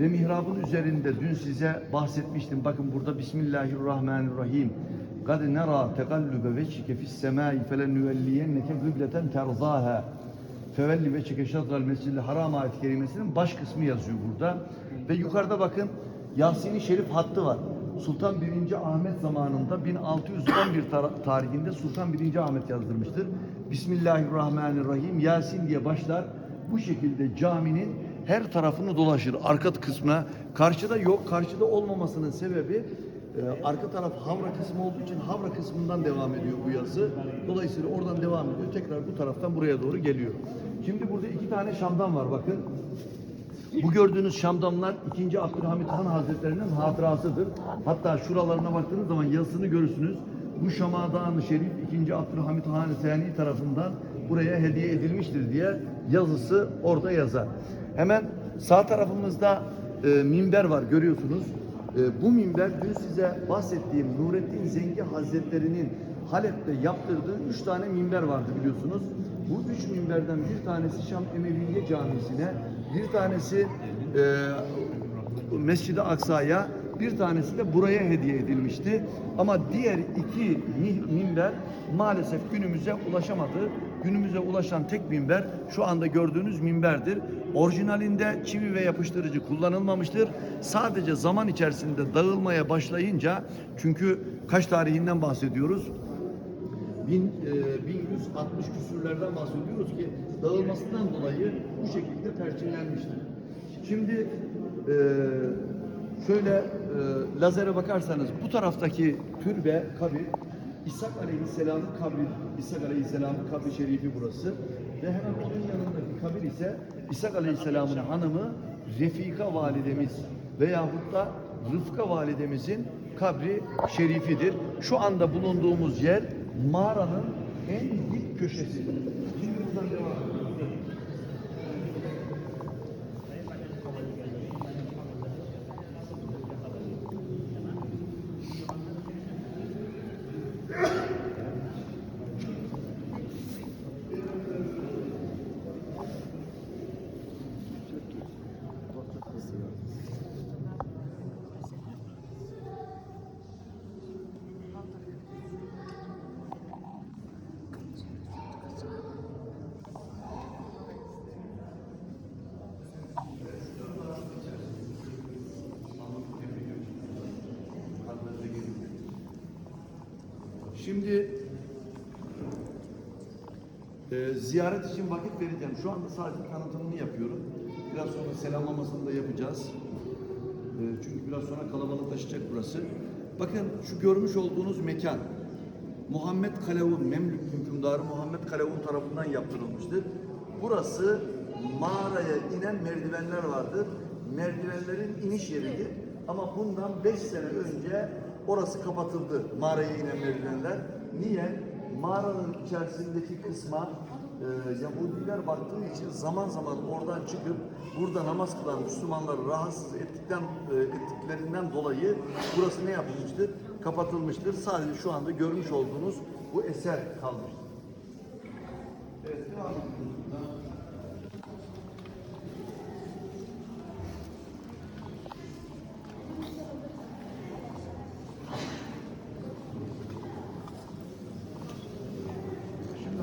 Ve mihrabın üzerinde dün size bahsetmiştim. Bakın burada Bismillahirrahmanirrahim. قَدْ نَرَى تَقَلُّبَ وَجْهِكَ فِي السَّمَاءِ فَلَنُوَلِّيَنَّكَ قِبْلَةً تَرْضَاهَا Fevelli ve çekeşatral mescid haram ayet kerimesinin baş kısmı yazıyor burada. Ve yukarıda bakın Yasin-i Şerif hattı var. Sultan 1. Ahmet zamanında 1611 tar- tarihinde Sultan 1. Ahmet yazdırmıştır. Bismillahirrahmanirrahim Yasin diye başlar. Bu şekilde caminin her tarafını dolaşır. Arka kısmına. Karşıda yok. Karşıda olmamasının sebebi e, arka taraf havra kısmı olduğu için havra kısmından devam ediyor bu yazı. Dolayısıyla oradan devam ediyor. Tekrar bu taraftan buraya doğru geliyor. Şimdi burada iki tane şamdan var bakın. Bu gördüğünüz şamdanlar 2. Abdülhamit Han Hazretlerinin hatırasıdır. Hatta şuralarına baktığınız zaman yazısını görürsünüz. Bu Şamadan-ı Şerif 2. Abdülhamit Han Sani tarafından buraya hediye edilmiştir diye yazısı orada yazar. Hemen sağ tarafımızda e, minber var görüyorsunuz. E, bu minber dün size bahsettiğim Nurettin Zengi Hazretleri'nin Halep'te yaptırdığı üç tane minber vardı biliyorsunuz. Bu üç minberden bir tanesi Şam Emeviye Camisi'ne, bir tanesi e, Mescid-i Aksa'ya, bir tanesi de buraya hediye edilmişti. Ama diğer iki mi- minber maalesef günümüze ulaşamadı. Günümüze ulaşan tek minber şu anda gördüğünüz minberdir. Orijinalinde çivi ve yapıştırıcı kullanılmamıştır. Sadece zaman içerisinde dağılmaya başlayınca çünkü kaç tarihinden bahsediyoruz? bin, e, 1160 küsürlerden bahsediyoruz ki dağılmasından dolayı bu şekilde perçinlenmiştir. Şimdi e, şöyle e, lazere bakarsanız bu taraftaki türbe kabir İshak Aleyhisselam'ın kabri, İshak Aleyhisselam'ın kabri şerifi burası. Ve hemen onun yanındaki kabir ise İshak Aleyhisselam'ın hanımı Refika validemiz veyahut da Rıfka validemizin kabri şerifidir. Şu anda bulunduğumuz yer mağaranın en dip köşesi. Şimdi buradan devam edelim. Şimdi e, ziyaret için vakit vereceğim. Şu anda sadece tanıtımını yapıyorum. Biraz sonra selamlamasını da yapacağız. E, çünkü biraz sonra kalabalıklaşacak burası. Bakın şu görmüş olduğunuz mekan Muhammed Kalevun, Memlük hükümdarı Muhammed Kalevun tarafından yaptırılmıştır. Burası mağaraya inen merdivenler vardır. Merdivenlerin iniş yeridir. Ama bundan 5 sene önce orası kapatıldı mağaraya inen merdivenler. Niye? Mağaranın içerisindeki kısma e, Yahudiler baktığı için zaman zaman oradan çıkıp burada namaz kılan Müslümanları rahatsız ettikten e, ettiklerinden dolayı burası ne yapılmıştır? Kapatılmıştır. Sadece şu anda görmüş olduğunuz bu eser kalmıştır. Evet, devam ediyoruz.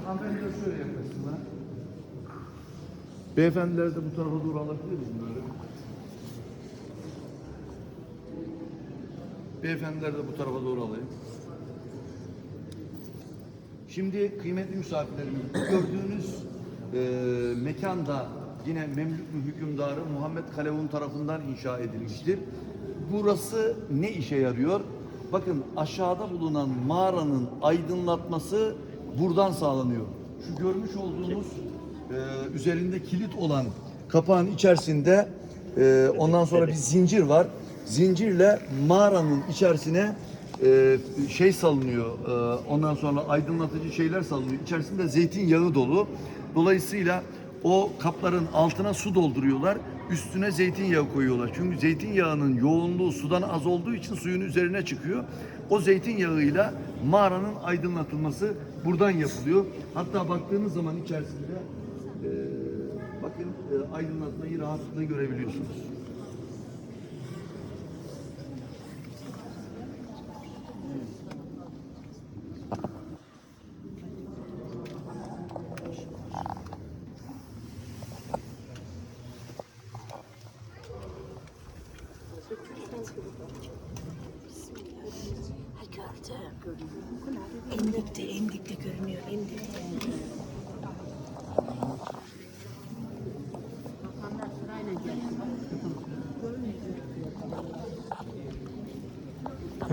Hanımefendiler şöyle yaklaşsınlar. Beyefendiler de bu tarafa doğru alabilir miyim böyle? Beyefendiler de bu tarafa doğru alayım. Şimdi kıymetli misafirlerimiz gördüğünüz e, mekanda yine Memlüklü hükümdarı Muhammed Kalevun tarafından inşa edilmiştir. Burası ne işe yarıyor? Bakın aşağıda bulunan mağaranın aydınlatması buradan sağlanıyor. Şu görmüş olduğunuz e, üzerinde kilit olan kapağın içerisinde e, ondan sonra bir zincir var. Zincirle mağaranın içerisine e, şey salınıyor. e, ondan sonra aydınlatıcı şeyler salınıyor. İçerisinde zeytinyağı dolu. Dolayısıyla o kapların altına su dolduruyorlar. Üstüne zeytinyağı koyuyorlar. Çünkü zeytinyağının yoğunluğu sudan az olduğu için suyun üzerine çıkıyor. O zeytinyağıyla mağaranın aydınlatılması buradan yapılıyor. Hatta baktığınız zaman içerisinde e, bakın e, aydınlatmayı rahatlıkla görebiliyorsunuz.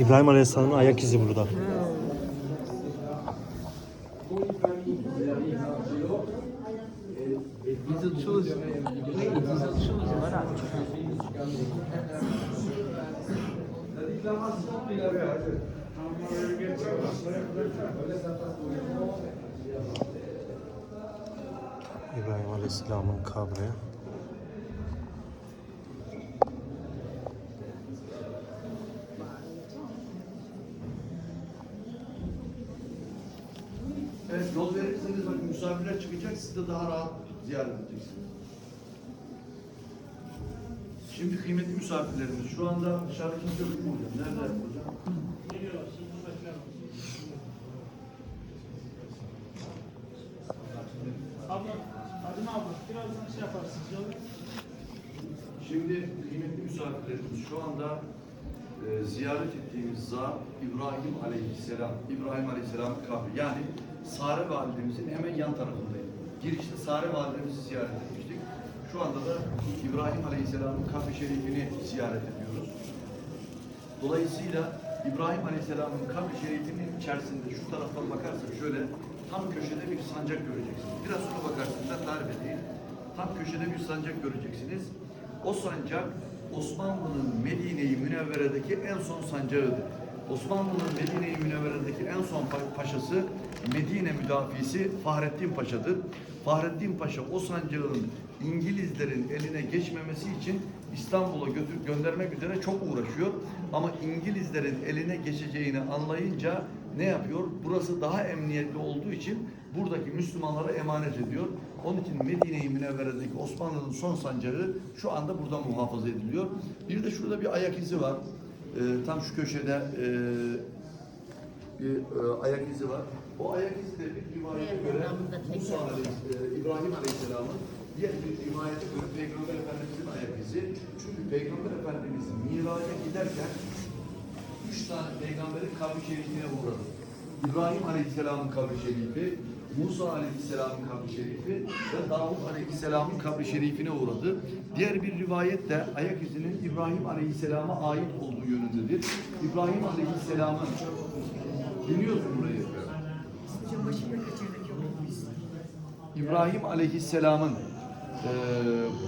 İbrahim Aleyhisselam'ın ayak izi burada. İbrahim Aleyhisselam'ın kabri. Evet, yol verirseniz bakın çıkacak, siz de daha rahat ziyaret edeceksiniz. Şimdi kıymetli misafirlerimiz, şu anda dışarıda kimse yok mu hocam? Nerede hocam? Abla, Adem abla, birazdan şey yaparsınız. Şimdi kıymetli misafirlerimiz şu anda e, ziyaret ettiğimiz zat İbrahim Aleyhisselam. İbrahim Aleyhisselam kabri. Yani Sare Validemizin hemen yan tarafındaydı. Girişte Sare Validemizi ziyaret etmiştik. Şu anda da İbrahim Aleyhisselam'ın kabri şerifini ziyaret ediyoruz. Dolayısıyla İbrahim Aleyhisselam'ın kabri şerifinin içerisinde şu taraftan bakarsak şöyle tam köşede bir sancak göreceksiniz. Biraz sonra bakarsınız da tarif edeyim. Tam köşede bir sancak göreceksiniz. O sancak Osmanlı'nın Medine-i Münevvere'deki en son sancağıdır. Osmanlı'nın Medine-i Münevvere'deki en son pa- paşası Medine müdafisi Fahrettin Paşa'dır. Fahrettin Paşa o sancağın İngilizlerin eline geçmemesi için İstanbul'a götürüp göndermek üzere çok uğraşıyor. Ama İngilizlerin eline geçeceğini anlayınca ne yapıyor? Burası daha emniyetli olduğu için buradaki Müslümanlara emanet ediyor. Onun için Medine-i Münevvere'deki Osmanlı'nın son sancağı şu anda burada muhafaza ediliyor. Bir de şurada bir ayak izi var. Ee, tam şu köşede e, bir e, ayak izi var. O ayak izi de bir rivayete göre Musa Aleyhis- e, İbrahim Aleyhisselam'ın diğer bir rivayete göre Peygamber Efendimiz'in ayak izi. Çünkü Peygamber Efendimiz miraca giderken üç tane peygamberin kabri şerifine uğradı. İbrahim Aleyhisselam'ın kabri şerifi, Musa Aleyhisselam'ın kabri şerifi ve Davud Aleyhisselam'ın kabri şerifine uğradı. Diğer bir rivayet de ayak izinin İbrahim Aleyhisselam'a ait olduğu yönündedir. İbrahim Aleyhisselam'ın dinliyorsun burayı. İbrahim Aleyhisselam'ın eee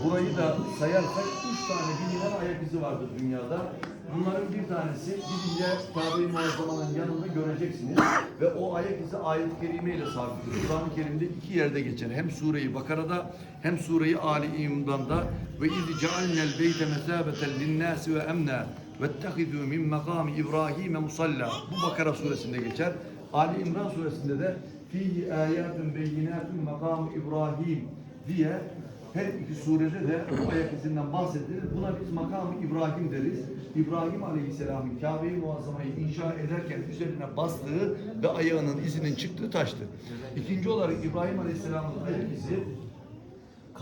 burayı da sayarsak üç tane bilinen ayak izi vardır dünyada. Bunların bir tanesi gidince Kabe-i Muazzama'nın yanında göreceksiniz ve o ayak izi ayet-i kerime ile sabittir. Kur'an-ı Kerim'de iki yerde geçer. Hem Sure-i Bakara'da hem Sure-i Ali İmran'da ve iz cealnel beyte mesabeten linnâsi ve emna vettehidû min makâmi İbrahim'e musalla. Bu Bakara suresinde geçer. Ali İmran suresinde de fihi ayatun beyinatun makam İbrahim diye her iki surede de bu ayak izinden bahsedilir. Buna biz makamı İbrahim deriz. İbrahim Aleyhisselam'ın Kabe-i Muazzama'yı inşa ederken üzerine bastığı ve ayağının izinin çıktığı taştı. İkinci olarak İbrahim Aleyhisselam'ın ayak izi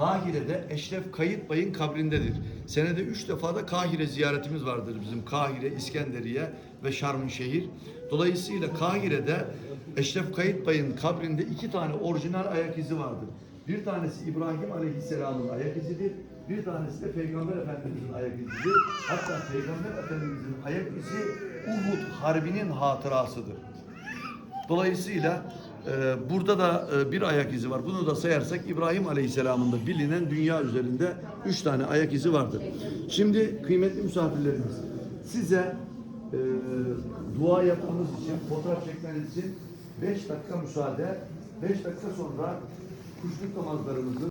Kahire'de Eşref Kayıt Bay'ın kabrindedir. Senede üç defa da Kahire ziyaretimiz vardır bizim. Kahire, İskenderiye ve Şarm-ı-Şehir. Dolayısıyla Kahire'de Eşref Kayıt Bay'ın kabrinde iki tane orijinal ayak izi vardır. Bir tanesi İbrahim Aleyhisselam'ın ayak izidir. Bir tanesi de Peygamber Efendimiz'in ayak izidir. Hatta Peygamber Efendimiz'in ayak izi Uhud Harbi'nin hatırasıdır. Dolayısıyla burada da e, bir ayak izi var. Bunu da sayarsak İbrahim Aleyhisselam'ın da bilinen dünya üzerinde üç tane ayak izi vardır. Şimdi kıymetli misafirlerimiz size e, dua yapmamız için, fotoğraf çekmeniz için beş dakika müsaade. Beş dakika sonra kuşluk namazlarımızı